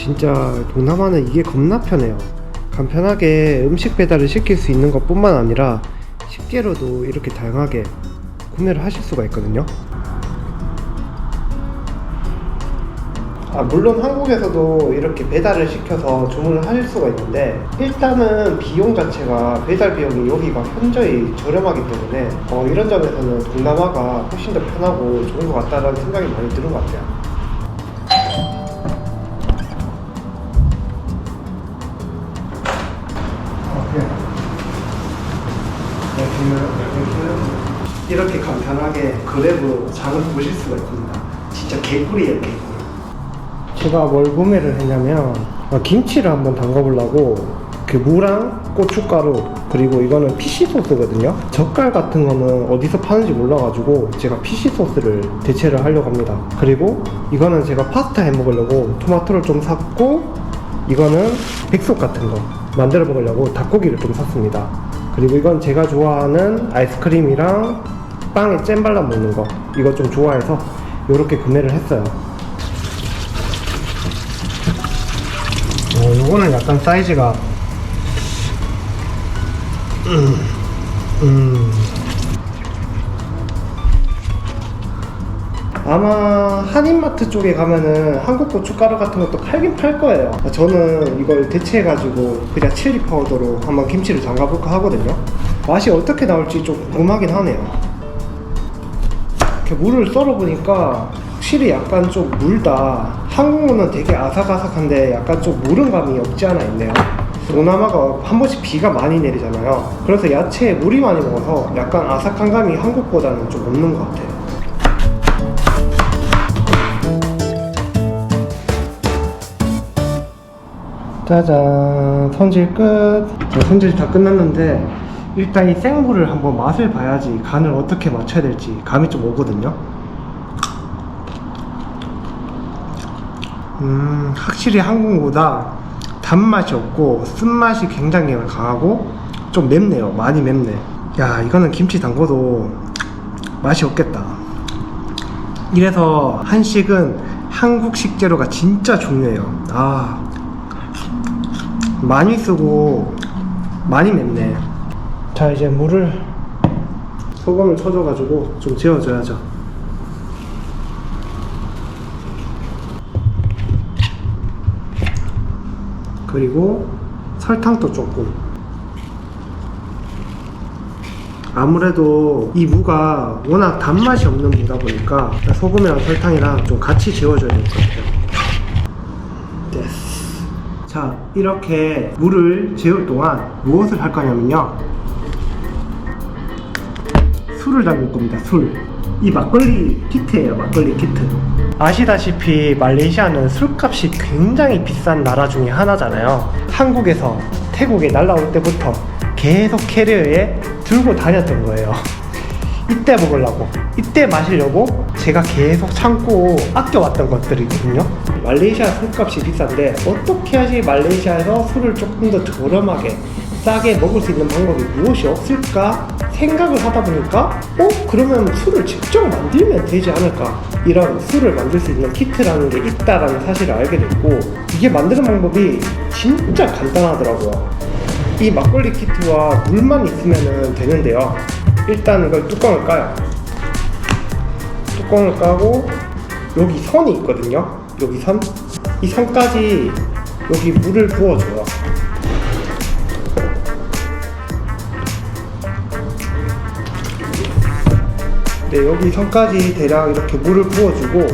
진짜 동남아는 이게 겁나 편해요. 간편하게 음식 배달을 시킬 수 있는 것 뿐만 아니라 식재료도 이렇게 다양하게 구매를 하실 수가 있거든요. 아, 물론 한국에서도 이렇게 배달을 시켜서 주문을 하실 수가 있는데 일단은 비용 자체가 배달 비용이 여기가 현저히 저렴하기 때문에 어, 이런 점에서는 동남아가 훨씬 더 편하고 좋은 것 같다라는 생각이 많이 드는 것 같아요. 편하게 그랩으로 장을 보실 수가 있습니다. 진짜 개꿀이에요, 개꿀. 제가 뭘 구매를 했냐면 어, 김치를 한번 담가보려고 그 무랑 고춧가루 그리고 이거는 피시 소스거든요 젓갈 같은 거는 어디서 파는지 몰라가지고 제가 피시 소스를 대체를 하려고 합니다 그리고 이거는 제가 파스타 해 먹으려고 토마토를 좀 샀고 이거는 백숙 같은 거 만들어 먹으려고 닭고기를 좀 샀습니다 그리고 이건 제가 좋아하는 아이스크림이랑 빵에 잼 발라 먹는 거 이거 좀 좋아해서 이렇게 구매를 했어요 어, 요거는 약간 사이즈가 음, 음. 아마 한인마트 쪽에 가면은 한국 고춧가루 같은 것도 팔긴 팔 거예요. 저는 이걸 대체해가지고 그냥 칠리 파우더로 한번 김치를 담가볼까 하거든요. 맛이 어떻게 나올지 좀 궁금하긴 하네요. 물을 썰어보니까 확실히 약간 좀 물다. 한국은 되게 아삭아삭한데 약간 좀 무른 감이 없지 않아 있네요. 동남아가 한 번씩 비가 많이 내리잖아요. 그래서 야채에 물이 많이 먹어서 약간 아삭한 감이 한국보다는 좀 없는 것 같아요. 짜잔 손질 끝 자, 손질 다 끝났는데 일단 이 생물을 한번 맛을 봐야지 간을 어떻게 맞춰야 될지 감이 좀 오거든요. 음 확실히 한국보다 단맛이 없고 쓴맛이 굉장히 강하고 좀 맵네요. 많이 맵네. 야 이거는 김치 담궈도 맛이 없겠다. 이래서 한식은 한국 식재료가 진짜 중요해요. 아 많이 쓰고 많이 맵네 자 이제 물을 소금을 쳐줘가지고 좀 재워줘야죠. 그리고 설탕도 조금. 아무래도 이 무가 워낙 단맛이 없는 무다 보니까 소금이랑 설탕이랑 좀 같이 재워줘야 될 것 같아요. 됐어. 자 이렇게 물을 재울 동안 무엇을 할 거냐면요 술을 담글 겁니다 술 이 막걸리 키트예요 막걸리 키트. 아시다시피 말레이시아는 술값이 굉장히 비싼 나라 중에 하나잖아요. 한국에서 태국에 날라올 때부터 계속 캐리어에 들고 다녔던 거예요. 이때 먹으려고 이때 마시려고 제가 계속 참고 아껴왔던 것들이거든요. 말레이시아 술값이 비싼데 어떻게 해야지? 말레이시아에서 술을 조금 더 저렴하게 싸게 먹을 수 있는 방법이 무엇이 없을까 생각을 하다 보니까 어? 그러면 술을 직접 만들면 되지 않을까? 이런 술을 만들 수 있는 키트라는 게 있다라는 사실을 알게 됐고 이게 만드는 방법이 진짜 간단하더라고요. 이 막걸리 키트와 물만 있으면 되는데요. 일단 이걸 뚜껑을 까요. 뚜껑을 까고 여기 선이 있거든요. 여기 선? 이 선까지 여기 물을 부어줘요 네 여기 선까지 대략 이렇게 물을 부어주고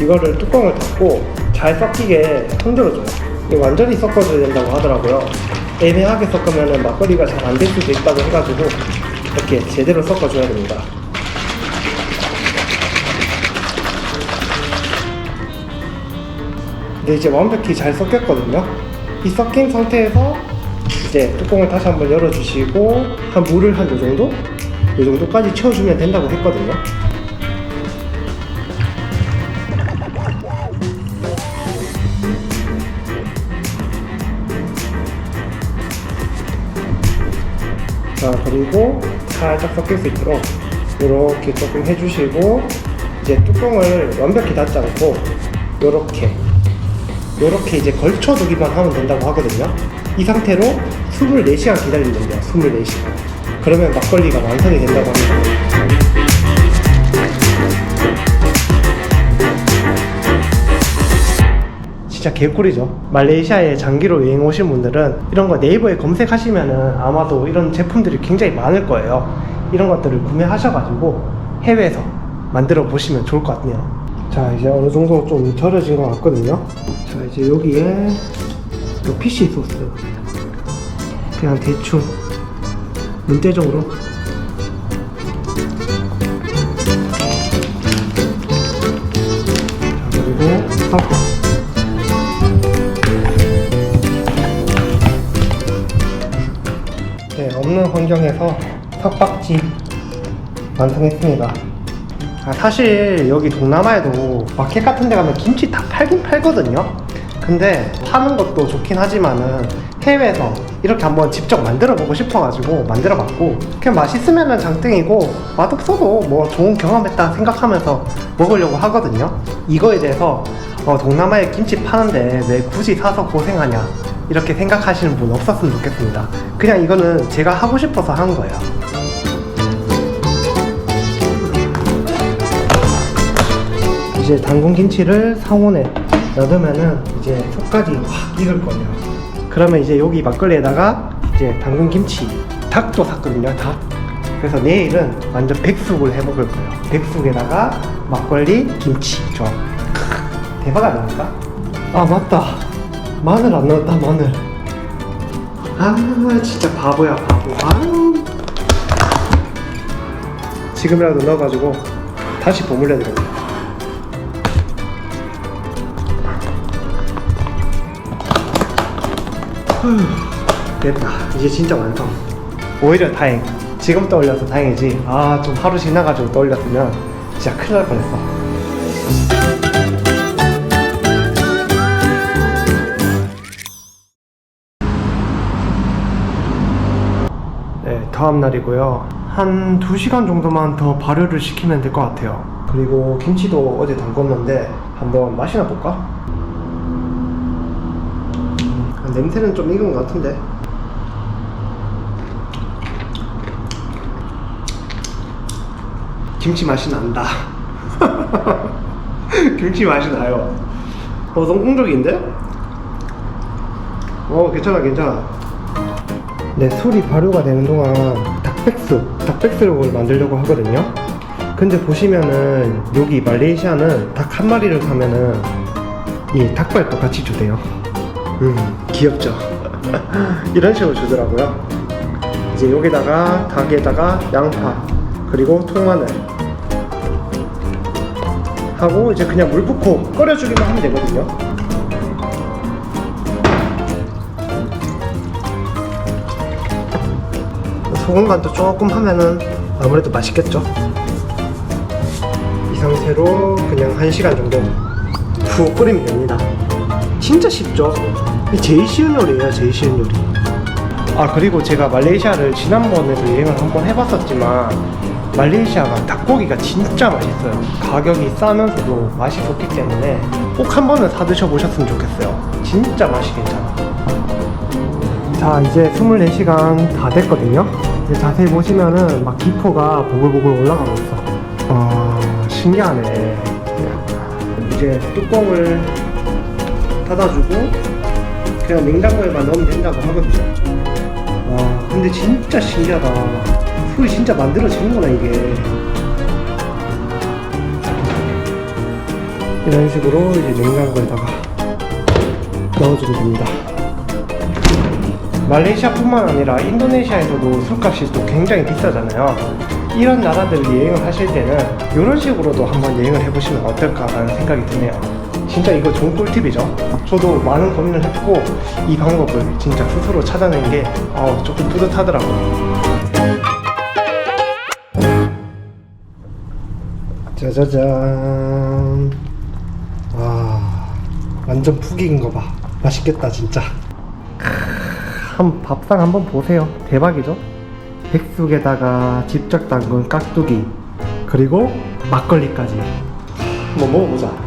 이거를 뚜껑을 닫고 잘 섞이게 흔들어줘요 이게 완전히 섞어줘야 된다고 하더라고요 애매하게 섞으면 막걸리가 잘 안 될 수도 있다고 해가지고 이렇게 제대로 섞어줘야 됩니다 네, 이제 완벽히 잘 섞였거든요. 이 섞인 상태에서 이제 뚜껑을 다시 한번 열어주시고 한 물을 한요 정도? 요 정도까지 채워주면 된다고 했거든요. 자, 그리고 살짝 섞일 수 있도록 이렇게 조금 해주시고 이제 뚜껑을 완벽히 닫지 않고 이렇게 이렇게 이제 걸쳐두기만 하면 된다고 하거든요. 이 상태로 24시간 기다리면 돼요. 24시간. 그러면 막걸리가 완성이 된다고 합니다. 진짜 개꿀이죠. 말레이시아에 장기로 여행 오신 분들은 이런 거 네이버에 검색하시면은 아마도 이런 제품들이 굉장히 많을 거예요. 이런 것들을 구매하셔가지고 해외에서 만들어 보시면 좋을 것 같네요. 자, 이제 어느 정도 좀 절여진 것 같거든요. 자, 이제 여기에 요 PC 소스. 그냥 대충 눈대중으로 자, 그리고 섞어. 네, 없는 환경에서 석박지 완성했습니다. 아, 사실 여기 동남아에도 마켓 같은 데 가면 김치 다 팔긴 팔거든요. 근데 파는 것도 좋긴 하지만은 해외에서 이렇게 한번 직접 만들어 보고 싶어가지고 만들어 봤고 그냥 맛있으면은 장땡이고 맛없어도 뭐 좋은 경험했다 생각하면서 먹으려고 하거든요. 이거에 대해서 어, 동남아에 김치 파는데 왜 굳이 사서 고생하냐 이렇게 생각하시는 분 없었으면 좋겠습니다. 그냥 이거는 제가 하고 싶어서 한 거예요. 이제 당근 김치를 상온에 넣으면은 이제 속까지 확 익을 거예요. 그러면 이제 여기 막걸리에다가 이제 당근 김치, 닭도 샀거든요, 닭. 그래서 내일은 완전 백숙을 해 먹을 거예요. 백숙에다가 막걸리, 김치, 저. 크, 대박 아닙니까? 아, 맞다. 마늘 안 넣었다, 마늘. 아, 진짜 바보야, 바보. 아유. 지금이라도 넣어가지고 다시 버무려야 되겠네. 됐다. 이제 진짜 완성. 오히려 다행. 지금 떠올려서 다행이지. 아, 좀 하루 지나가지고 떠올렸으면 진짜 큰일 날 뻔했어. 네, 다음 날이고요. 한 2시간 정도만 더 발효를 시키면 될 것 같아요. 그리고 김치도 어제 담궜는데 한번 맛이나 볼까? 아, 냄새는 좀 익은 것 같은데. 김치 맛이 난다. 김치 맛이 나요. 어, 성공적인데? 어, 괜찮아, 괜찮아. 네, 술이 발효가 되는 동안 닭백숙, 닭백숙을 만들려고 하거든요. 근데 보시면은 여기 말레이시아는 닭 한 마리를 사면은 이 닭발도 같이 주대요. 음, 귀엽죠? 이런 식으로 주더라고요. 이제 여기다가 닭에다가 양파 그리고 통마늘 하고 이제 그냥 물 붓고 끓여주기만 하면 되거든요. 소금 간도 조금 하면은 아무래도 맛있겠죠. 이 상태로 그냥 1시간 정도 푹 끓이면 됩니다. 진짜 쉽죠? 제일 쉬운 요리예요, 제일 쉬운 요리. 아, 그리고 제가 말레이시아를 지난번에도 여행을 한번 해봤었지만, 말레이시아가 닭고기가 진짜 맛있어요. 가격이 싸면서도 맛이 좋기 때문에 꼭 한 번은 사 드셔 보셨으면 좋겠어요. 진짜 맛이 괜찮아. 자, 이제 24시간 다 됐거든요. 이제 자세히 보시면은 막 기포가 보글보글 올라가고 있어. 아, 신기하네. 이제 뚜껑을 닫아주고 그냥 냉장고에만 넣으면 된다고 하거든요. 와, 근데 진짜 신기하다. 술이 진짜 만들어지는구나, 이게. 이런 식으로 이제 냉장고에다가 넣어주면 됩니다. 말레이시아뿐만 아니라 인도네시아에서도 술값이 또 굉장히 비싸잖아요. 이런 나라들 여행을 하실 때는 이런 식으로도 한번 여행을 해보시면 어떨까라는 생각이 드네요. 진짜 이거 좋은 꿀팁이죠. 저도 많은 고민을 했고 이 방법을 진짜 스스로 찾아낸 게 어, 조금 뿌듯하더라고요. 짜자잔. 와, 완전 푹 익은 거 봐. 맛있겠다, 진짜. 한 밥상 한번 보세요. 대박이죠? 백숙에다가 직접 담근 깍두기 그리고 막걸리까지 한번 먹어보자.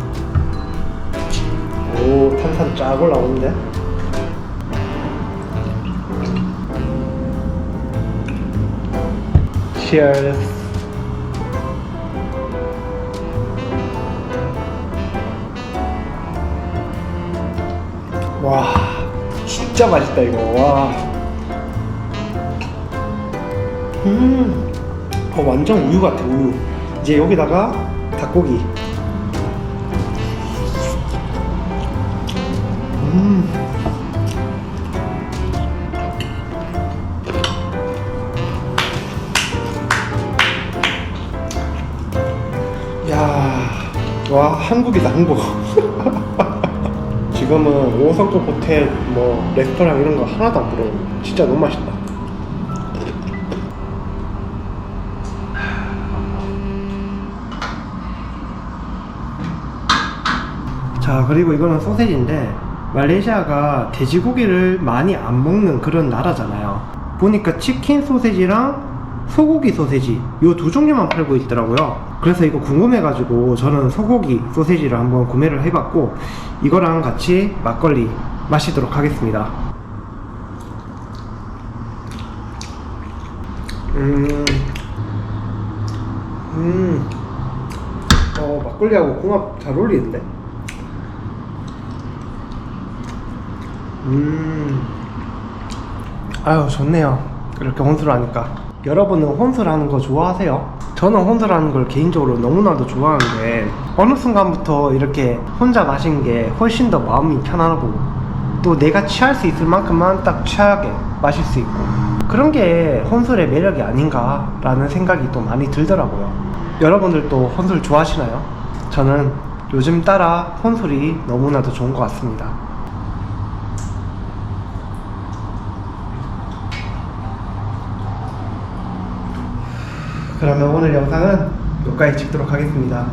이산화탄 쫙 올라오는데? Cheers. 와 진짜 맛있다 이거. 와. 음, 어, 완전 우유 같아 우유. 이제 여기다가 닭고기 한국이다 한국. 지금은 5성급 호텔, 뭐 레스토랑 이런 거 하나도 안 부러워. 진짜 너무 맛있다. 자 그리고 이거는 소세지인데 말레이시아가 돼지고기를 많이 안 먹는 그런 나라잖아요 보니까 치킨 소세지랑 소고기 소세지 요 두 종류만 팔고 있더라고요 그래서 이거 궁금해가지고 저는 소고기 소세지를 한번 구매를 해봤고 이거랑 같이 막걸리 마시도록 하겠습니다 음, 음, 어 막걸리하고 궁합 잘 어울리는데 음. 아유, 좋네요. 이렇게 혼술 하니까. 여러분은 혼술 하는 거 좋아하세요? 저는 혼술 하는 걸 개인적으로 너무나도 좋아하는데, 어느 순간부터 이렇게 혼자 마시는 게 훨씬 더 마음이 편안하고, 또 내가 취할 수 있을 만큼만 딱 취하게 마실 수 있고, 그런 게 혼술의 매력이 아닌가라는 생각이 또 많이 들더라고요. 여러분들도 혼술 좋아하시나요? 저는 요즘 따라 혼술이 너무나도 좋은 것 같습니다. 그러면 오늘 영상은 여기까지 찍도록 하겠습니다.